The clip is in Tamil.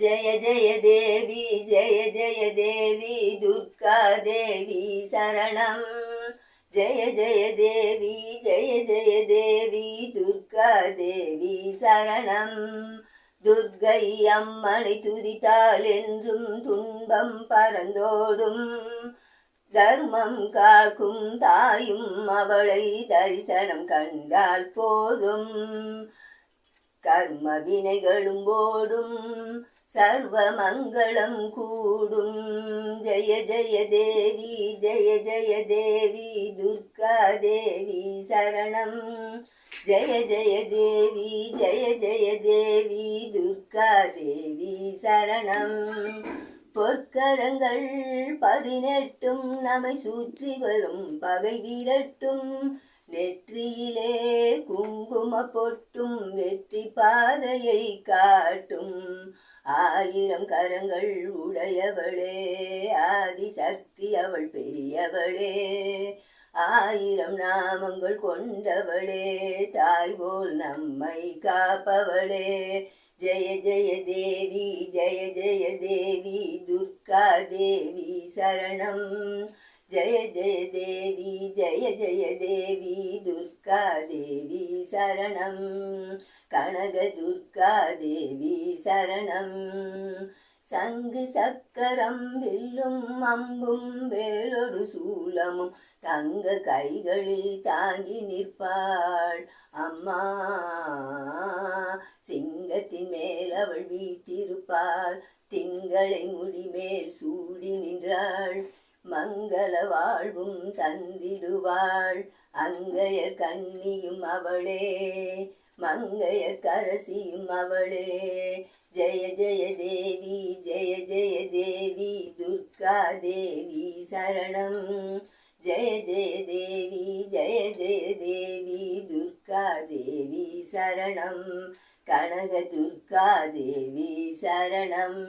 ஜெய ஜெய தேவி ஜெய ஜெய தேவி துர்கா தேவி சரணம் ஜெய ஜெய தேவி ஜெய ஜெய தேவி துர்கா தேவி சரணம் துர்கை அம்மனை துதித்தாள் என்றும் துன்பம் பறந்தோடும். தர்மம் காக்கும் தாயும் அவளை தரிசனம் கண்டால் போதும். கர்ம வினைகளும் ஓடும் சர்வ மங்களம் கூடும். ஜெய ஜெய தேவி ஜெய ஜெய தேவி துர்கா தேவி சரணம். ஜெய ஜெய தேவி ஜெய ஜெய தேவி துர்கா தேவி சரணம். பொற்கரங்கள் பதினெட்டும் நம்மை சுற்றி வரும் பகை விரட்டும். நெற்றியிலே குங்கும பொட்டும் வெற்றி பாதையை காட்டும். ஆயிரம் கரங்கள் உடையவளே ஆதிசக்தி அவள் பெரியவளே. ஆயிரம் நாமங்கள் கொண்டவளே தாய் போல் நம்மை காப்பவளே. ஜெய ஜெய தேவி ஜெய ஜெய தேவி துர்கா தேவி சரணம். ஜெய ஜெய தேவி ஜெய ஜெய தேவி துர்கா சரணம். கனக துர்கா தேவி சரணம். சங்கு சக்கரம் வில்லும் அம்பும் வேலொடு சூலமும் தங்க கைகளில் தாங்கி நிற்பாள் அம்மா. சிங்கத்தின் மேல் அவள் வீட்டிருப்பாள் திங்களை முடிமேல் சூடி நின்றாள். மங்கள வாழ்வும் தந்திடுவாள். அங்கையர் கண்ணியும் அவளே மங்கையர் கரசியும் அவளே. ஜெய ஜெய தேவி ஜெய ஜெய தேவி துர்கா தேவி சரணம். ஜெய ஜெய தேவி ஜெய ஜெய தேவி துர்கா தேவி சரணம். கனக துர்கா தேவி சரணம்.